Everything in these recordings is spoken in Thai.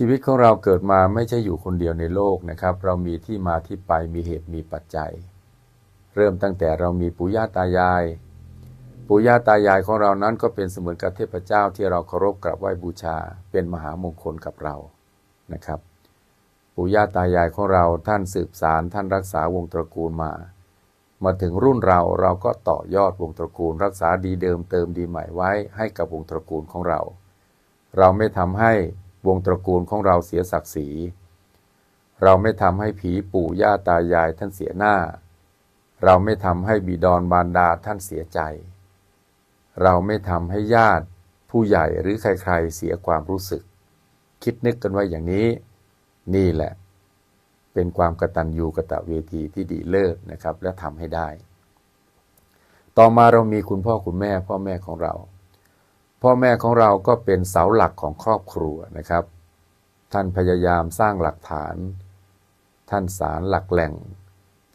ชีวิตของเราเกิดมาไม่ใช่อยู่คนเดียวในโลกนะครับ เรามีที่มาที่ไปมีเหตุมีปัจจัย เริ่มตั้งแต่เรามีปู่ย่าตายาย ปู่ย่าตายายของเรานั้นก็เป็นเสมือนกับเทพเจ้าที่เราเคารพกราบไหว้บูชา เป็นมหามงคลกับเรานะครับ ปู่ย่าตายายของเราท่านสืบสารท่านรักษาวงตระกูลมา มาถึงรุ่นเราเราก็ต่อยอดวงตระกูล รักษาดีเดิมเติมดีใหม่ไว้ให้กับวงตระกูลของเรา เราไม่ทำให้ วงตระกูลของเราเสียศักดิ์ศรี เราไม่ทำให้ผีปู่ย่าตายายท่านเสียหน้า เราไม่ทำให้บิดอนบารดาท่านเสียใจ เราไม่ทำให้ญาติผู้ใหญ่หรือใครๆเสียความรู้สึก คิดนึกกันไว้อย่างนี้ นี่แหละ เป็นความกตัญญูกะตะเวทีที่ดีเลิศนะครับ และทำให้ได้ ต่อมาเรามีคุณพ่อคุณแม่พ่อแม่ของเรา พ่อแม่ของเราก็เป็นเสาหลักของครอบครัวนะครับ ท่านพยายามสร้างหลักฐาน ท่านสารหลักแหล่ง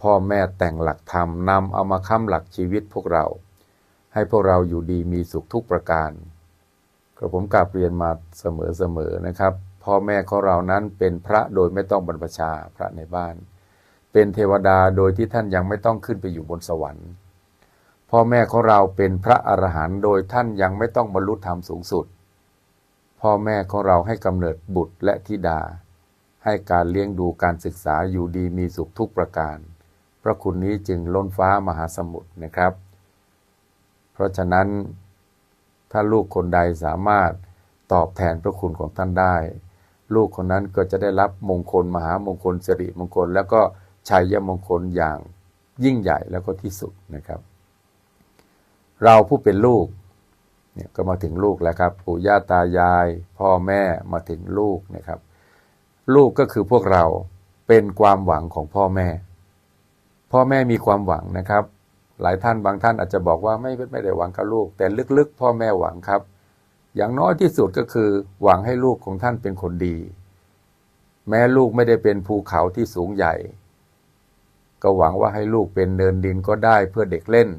พ่อแม่แต่งหลักธรรมนำเอามาค้ำหลักชีวิตพวกเรา ให้พวกเราอยู่ดีมีสุขทุกประการกระผมกลับเรียนมาเสมอๆนะครับ พ่อแม่ของเรานั้นเป็นพระโดยไม่ต้องบรรพชาพระในบ้าน เป็นเทวดาโดยที่ท่านยังไม่ต้องขึ้นไปอยู่บนสวรรค์ พ่อแม่ของเราเป็นพระอรหันต์โดยท่านยังไม่ต้องบรรลุธรรมสูงสุด พ่อแม่ของเราให้กำเนิดบุตรและธิดา ให้การเลี้ยงดูการศึกษาอยู่ดีมีสุขทุกประการ พระคุณนี้จึงล้นฟ้ามหาสมุทรนะครับ เพราะฉะนั้น ถ้าลูกคนใดสามารถตอบแทนพระคุณของท่านได้ ลูกคนนั้นก็จะได้รับมงคลมหามงคลสิริมงคล แล้วก็ชัยมงคลอย่างยิ่งใหญ่แล้วก็ที่สุดนะครับ เราผู้เป็นลูกเนี่ยก็มาถึงลูกแล้วครับปู่ย่าตายาย พ่อแม่มาถึงลูกนะครับ ลูกก็คือพวกเราเป็นความหวังของพ่อแม่ พ่อแม่มีความหวังนะครับ หลายท่านบางท่านอาจจะบอกว่าไม่ไม่ได้หวังกับลูก แต่ลึกๆ พ่อแม่หวังครับ อย่างน้อยที่สุดก็คือ หวังให้ลูกของท่านเป็นคนดี แม้ลูกไม่ได้เป็นภูเขาที่สูงใหญ่ ก็หวังว่าให้ลูกเป็นเนินดินก็ได้เพื่อเด็กเล่น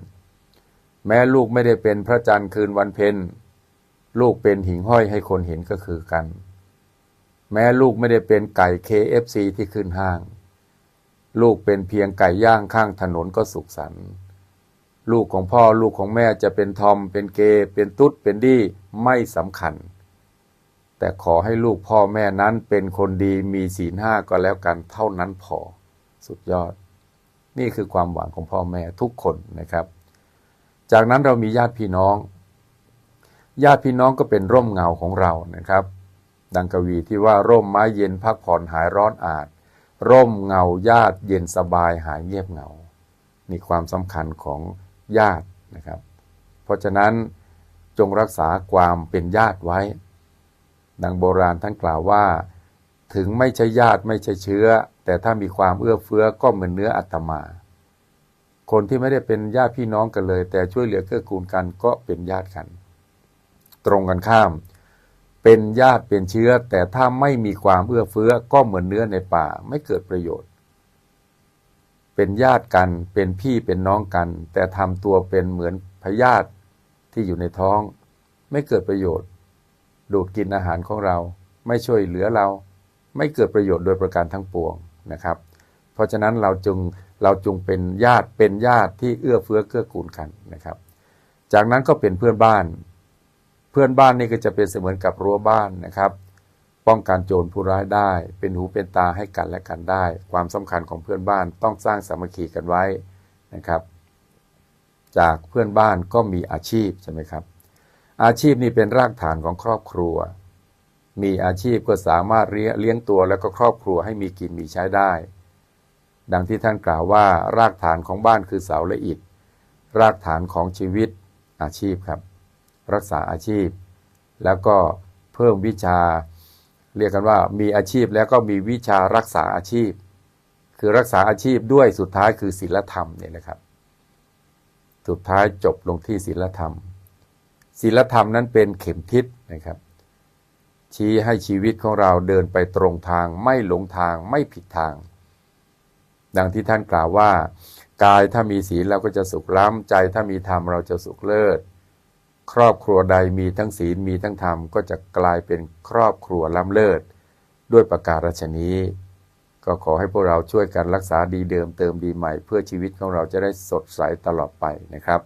แม้ลูกไม่ได้เป็นพระจันทร์คืนวันเพ็ญลูกเป็นหิ่งห้อยให้คนเห็นก็คือกัน แม้ลูกไม่ได้เป็นไก่ KFC ที่ขึ้นห้าง ลูกเป็นเพียงไก่ย่างข้างถนนก็สุขสันต์ลูกของพ่อลูกของแม่จะเป็นทอม เป็นเกย์เป็นตุ๊ดเป็นดี้ไม่สำคัญ แต่ขอให้ลูกพ่อแม่นั้นเป็นคนดีมีศีลห้าก็แล้วกันเท่านั้นพอ สุดยอด นี่คือความหวังของพ่อแม่ทุกคนนะครับ จากนั้นเรามีญาติพี่น้อง ญาติพี่น้องก็เป็นร่มเงาของเรานะครับ ดังกวีที่ว่าร่มไม้เย็นพักผ่อนหายร้อนอาจ ร่มเงาญาติเย็นสบายหายเงียบเหงา นี่ความสำคัญของญาตินะครับ เพราะฉะนั้นจงรักษาความเป็นญาติไว้ ดังโบราณท่านกล่าวว่า ถึงไม่ใช่ญาติไม่ใช่เชื้อ แต่ถ้ามีความเอื้อเฟื้อก็เหมือนเนื้ออัตมา คนที่ไม่ได้เป็นญาติพี่น้องกันเลย แต่ช่วยเหลือเกื้อกูลกันก็เป็นญาติกัน ตรงกันข้าม เป็นญาติเป็นเชื้อ แต่ถ้าไม่มีความเอื้อเฟื้อก็เหมือนเนื้อในป่าไม่เกิดประโยชน์ เป็นญาติกันเป็นพี่เป็นน้องกัน แต่ทำตัวเป็นเหมือนพยาธิที่อยู่ในท้อง ไม่เกิดประโยชน์ ดูดกินอาหารของเรา ไม่ช่วยเหลือเรา ไม่เกิดประโยชน์โดยประการทั้งปวงนะครับ เพราะฉะนั้นเราจึง เราจงเป็นญาติเป็นญาติที่เอื้อเฟื้อเกื้อกูลกันนะครับ จากนั้นก็เป็นเพื่อนบ้าน เพื่อนบ้านนี่ก็จะเป็นเสมือนกับรั้วบ้านนะครับ ป้องกันโจรผู้ร้ายได้ เป็นหูเป็นตาให้กันและกันได้ ความสำคัญของเพื่อนบ้านต้องสร้างสามัคคีกันไว้นะครับ จากเพื่อนบ้านก็มีอาชีพใช่ไหมครับ อาชีพนี่เป็นรากฐานของครอบครัว มีอาชีพก็สามารถเลี้ยงตัวแล้วก็ครอบครัวให้มีกินมีใช้ได้ ดังที่ท่านกล่าวว่า รากฐานของบ้านคือเสาและอิฐ รากฐานของชีวิตอาชีพครับ รักษาอาชีพ แล้วก็เพิ่มวิชา เรียกกันว่ามีอาชีพแล้วก็มีวิชารักษาอาชีพ คือรักษาอาชีพด้วยสุดท้ายคือศีลธรรมเนี่ยนะครับ สุดท้ายจบลงที่ศีลธรรมศีลธรรมนั้นเป็นเข็มทิศนะครับ ชี้ให้ชีวิตของเราเดินไปตรงทางไม่หลงทางไม่ผิดทาง ดังที่ท่านกล่าวว่า กายถ้ามีศีลเราก็จะสุขล้ำใจถ้ามีธรรมเราจะสุขเลิศ ครอบครัวใดมีทั้งศีลมีทั้งธรรมก็จะกลายเป็นครอบครัวล้ำเลิศ ด้วยประการชนี้ ก็ขอให้พวกเราช่วยกันรักษาดีเดิมเติมดีใหม่ เพื่อชีวิตของเราจะได้สดใสตลอดไปนะครับ